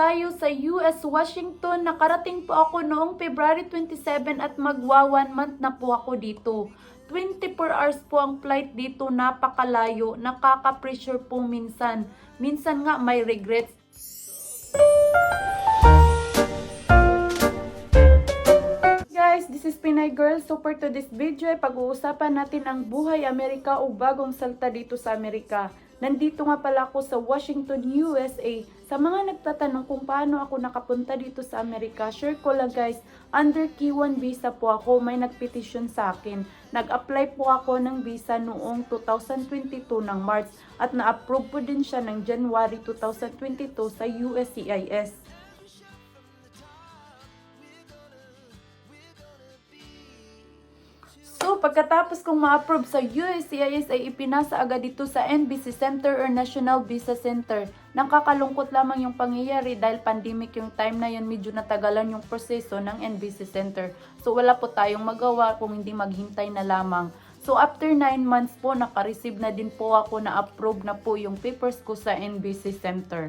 tayo sa US, Washington. Nakarating po ako noong February 27 at magwa one month na po ako dito. 24 hours po ang flight dito, napakalayo, nakaka-pressure po minsan. Minsan nga may regrets. Guys, this is Pinay Girl. So for to this video pag-uusapan natin ang buhay Amerika o bagong salta dito sa Amerika. Nandito nga pala ako sa Washington, USA. Sa mga nagtatanong kung paano ako nakapunta dito sa Amerika, share ko lang guys, under K1 visa po ako, may nagpetisyon sa akin. Nag-apply po ako ng visa noong 2022 ng March at na-approve po din siya ng January 2022 sa USCIS. Pagkatapos kong ma-approve sa USCIS ay ipinasa agad dito sa NBC Center or National Visa Center. Nakakalungkot lamang yung pangyayari dahil pandemic yung time na yun, medyo natagalan yung proseso ng NBC Center. So, wala po tayong magawa kung hindi maghintay na lamang. So, after 9 months po, naka-receive na din po ako na approve na po yung papers ko sa NBC Center.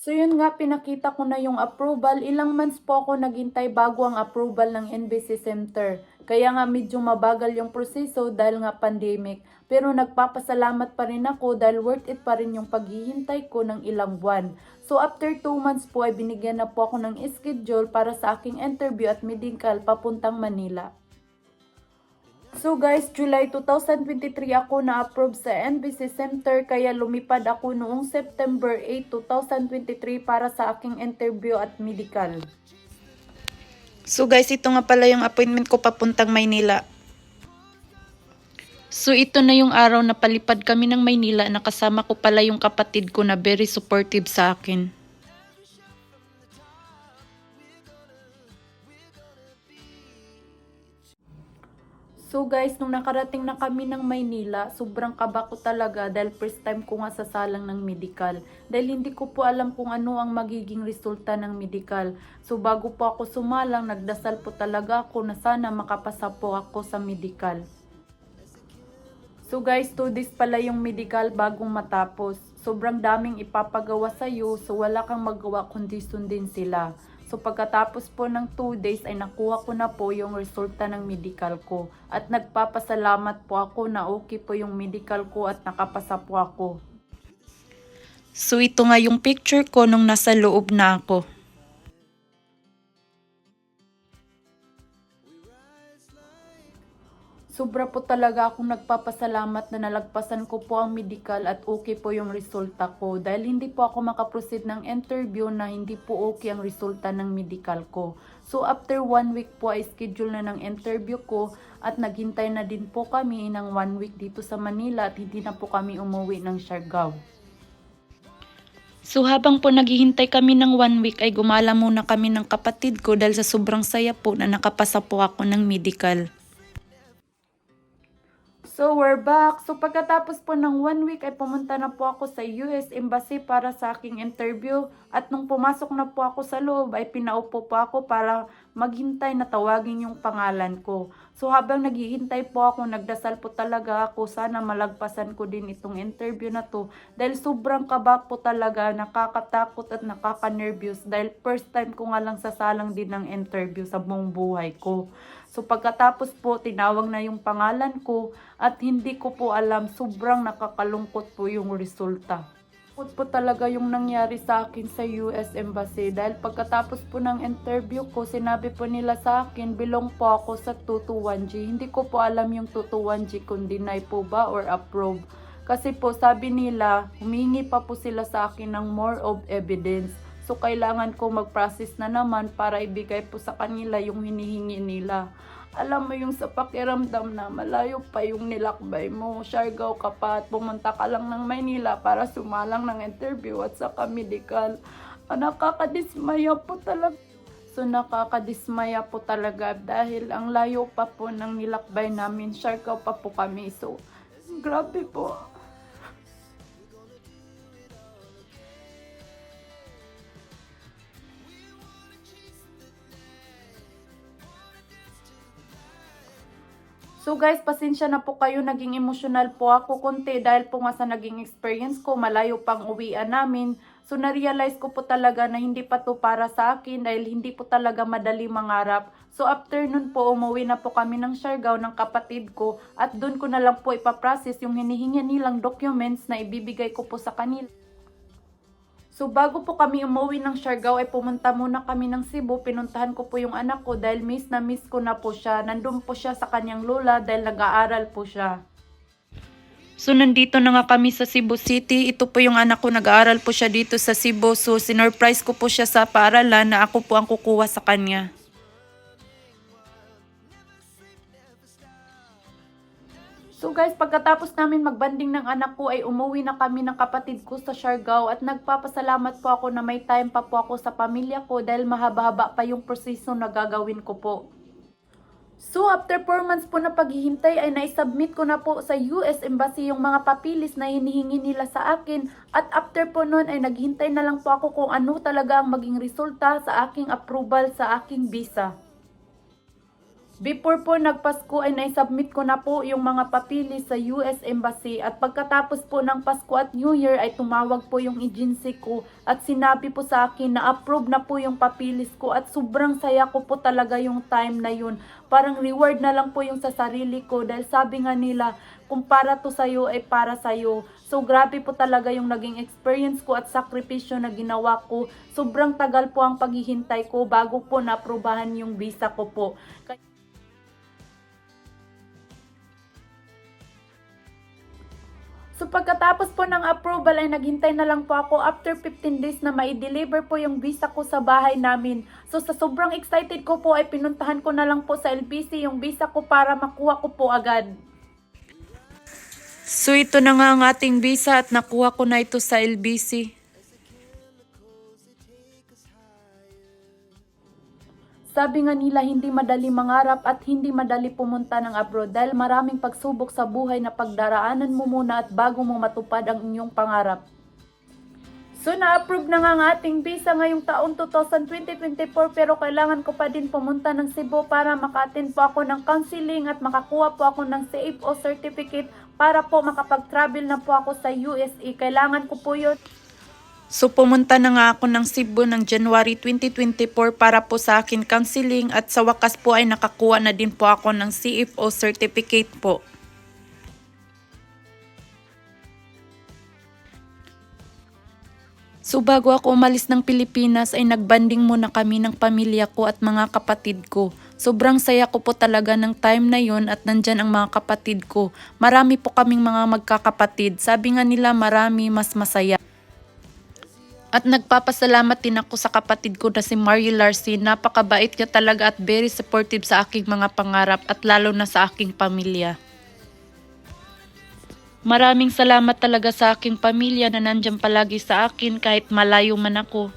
So yun nga, pinakita ko na yung approval. Ilang months po ako naghintay bago ang approval ng NBC Center. Kaya nga medyo mabagal yung proseso dahil nga pandemic. Pero nagpapasalamat pa rin ako dahil worth it pa rin yung paghihintay ko ng ilang buwan. So after 2 months po ay binigyan na po ako ng schedule para sa aking interview at medical papuntang Manila. So guys, July 2023 ako na-approve sa NBC Center kaya lumipad ako noong September 8, 2023 para sa aking interview at medical. So guys, ito nga pala yung appointment ko papuntang Maynila. So ito na yung araw na palipad kami ng Maynila na kasama ko pala yung kapatid ko na very supportive sa akin. So guys, nung nakarating na kami ng Maynila, sobrang kaba ko talaga dahil first time ko nga sasalang ng medical. Dahil hindi ko po alam kung ano ang magiging resulta ng medical. So bago po ako sumalang, nagdasal po talaga ako na sana makapasa po ako sa medical. So guys, 2 days pala yung medical bagong matapos. Sobrang daming ipapagawa sa'yo, so wala kang magawa kundi sundin sila. So pagkatapos po ng 2 days ay nakuha ko na po yung resulta ng medical ko. At nagpapasalamat po ako na okay po yung medical ko at nakapasa po ako. So ito nga yung picture ko nung nasa loob na ako. Sobra po talaga akong nagpapasalamat na nalagpasan ko po ang medical at okay po yung resulta ko. Dahil hindi po ako makaproceed ng interview na hindi po okay ang resulta ng medical ko. So after one week po ay schedule na ng interview ko at naghintay na din po kami ng one week dito sa Manila at hindi na po kami umuwi ng Siargao. So habang po naghihintay kami ng one week ay gumala muna kami ng kapatid ko dahil sa sobrang saya po na nakapasa po ako ng medical. So, we're back. So, pagkatapos po ng one week ay pumunta na po ako sa US Embassy para sa aking interview. At nung pumasok na po ako sa loob ay pinaupo po ako para maghintay na tawagin yung pangalan ko. So, habang naghihintay po ako, nagdasal po talaga ako. Sana malagpasan ko din itong interview na to. Dahil sobrang kaba po talaga, nakakatakot at nakaka-nervous. Dahil first time ko nga lang sasalang din ng interview sa buong buhay ko. So pagkatapos po, tinawag na yung pangalan ko at hindi ko po alam, sobrang nakakalungkot po yung resulta. Lungkot po talaga yung nangyari sa akin sa US Embassy dahil pagkatapos po ng interview ko, sinabi po nila sa akin, belong po ako sa 221G. Hindi ko po alam yung 221G kung deny po ba or approve. Kasi po sabi nila, humingi pa po sila sa akin ng more of evidence. So, kailangan ko mag-process na naman para ibigay po sa kanila yung hinihingi nila. Alam mo yung sa pakiramdam na malayo pa yung nilakbay mo, Siargao ka pa at pumunta ka lang ng Maynila para sumalang ng interview at saka medical. Ah, nakakadismaya po talaga. So nakakadismaya po talaga dahil ang layo pa po ng nilakbay namin, Siargao pa po kami. So, grabe po. So guys, pasensya na po kayo, naging emotional po ako konti dahil po nga sa naging experience ko, malayo pang uwian namin. So na-realize ko po talaga na hindi pa to para sa akin dahil hindi po talaga madali mangarap. So after nun po, umuwi na po kami ng Siargao ng kapatid ko at doon ko na lang po ipaprocess yung hinihingi nilang documents na ibibigay ko po sa kanila. So bago po kami umuwi ng Siargao ay pumunta muna kami ng Cebu. Pinuntahan ko po yung anak ko dahil miss na miss ko na po siya. Nandun po siya sa kanyang lola dahil nag-aaral po siya. So nandito na nga kami sa Cebu City. Ito po yung anak ko, nag-aaral po siya dito sa Cebu. So sinurprise ko po siya sa paaralan na ako po ang kukuha sa kanya. So guys, pagkatapos namin magbanding ng anak ko ay umuwi na kami ng kapatid ko sa Siargao at nagpapasalamat po ako na may time pa po ako sa pamilya ko dahil mahaba-haba pa yung proseso na gagawin ko po. So after 4 months po na paghihintay ay naisubmit ko na po sa US Embassy yung mga papilis na hinihingi nila sa akin at after po nun ay naghintay na lang po ako kung ano talaga ang maging resulta sa aking approval sa aking visa. Before po nagpasko ay naisubmit ko na po yung mga papilis sa US Embassy at pagkatapos po ng Pasko at New Year ay tumawag po yung agency ko at sinabi po sa akin na approve na po yung papilis ko at sobrang saya ko po talaga yung time na yun. Parang reward na lang po yung sa sarili ko dahil sabi nga nila kung para to sa'yo ay para sa'yo. So grabe po talaga yung naging experience ko at sakripisyo na ginawa ko. Sobrang tagal po ang paghihintay ko bago po naaprubahan yung visa ko po. So pagkatapos po ng approval ay naghintay na lang po ako after 15 days na mai-deliver po yung visa ko sa bahay namin. So sa sobrang excited ko po ay pinuntahan ko na lang po sa LBC yung visa ko para makuha ko po agad. So ito na nga ang ating visa at nakuha ko na ito sa LBC. Sabi nga nila hindi madali mangarap at hindi madali pumunta ng abroad dahil maraming pagsubok sa buhay na pagdaraanan mo muna at bago mo matupad ang inyong pangarap. So na-approve na nga ang ating visa ngayong taon 2024 pero kailangan ko pa din pumunta ng Cebu para maka-attend po ako ng counseling at makakuha po ako ng CFO certificate para po makapag-travel na po ako sa USA. Kailangan ko po yun. So pumunta na nga ako ng Cebu ng January 2024 para po sa akin counseling at sa wakas po ay nakakuha na din po ako ng CFO certificate po. So bago ako umalis ng Pilipinas ay nagbanding muna kami ng pamilya ko at mga kapatid ko. Sobrang saya ko po talaga ng time na yon at nandyan ang mga kapatid ko. Marami po kaming mga magkakapatid. Sabi nga nila marami mas masaya. At nagpapasalamat din ako sa kapatid ko na si Mario Larcy. Napakabait niya talaga at very supportive sa aking mga pangarap at lalo na sa aking pamilya. Maraming salamat talaga sa aking pamilya na nandyan palagi sa akin kahit malayo man ako.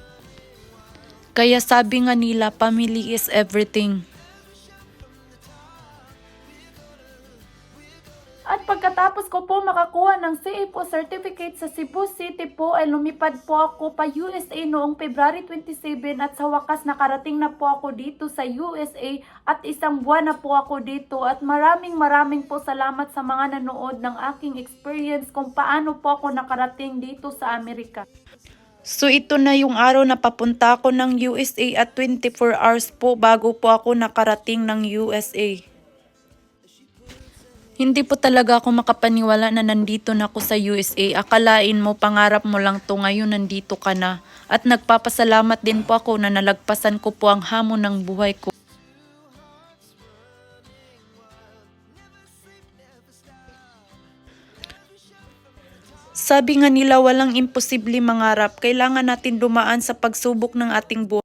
Kaya sabi nga nila, family is everything. At pagkatapos ko po makakuha ng CFO certificate sa Cebu City po ay lumipad po ako pa USA noong February 27 at sa wakas nakarating na po ako dito sa USA at isang buwan na po ako dito at maraming maraming po salamat sa mga nanood ng aking experience kung paano po ako nakarating dito sa Amerika. So ito na yung araw na papunta ako ng USA at 24 hours po bago po ako nakarating ng USA. Hindi po talaga ako makapaniwala na nandito na ako sa USA. Akalain mo, pangarap mo lang to ngayon nandito ka na. At nagpapasalamat din po ako na nalagpasan ko po ang hamon ng buhay ko. Sabi nga nila walang imposible mangarap, kailangan natin dumaan sa pagsubok ng ating buhay.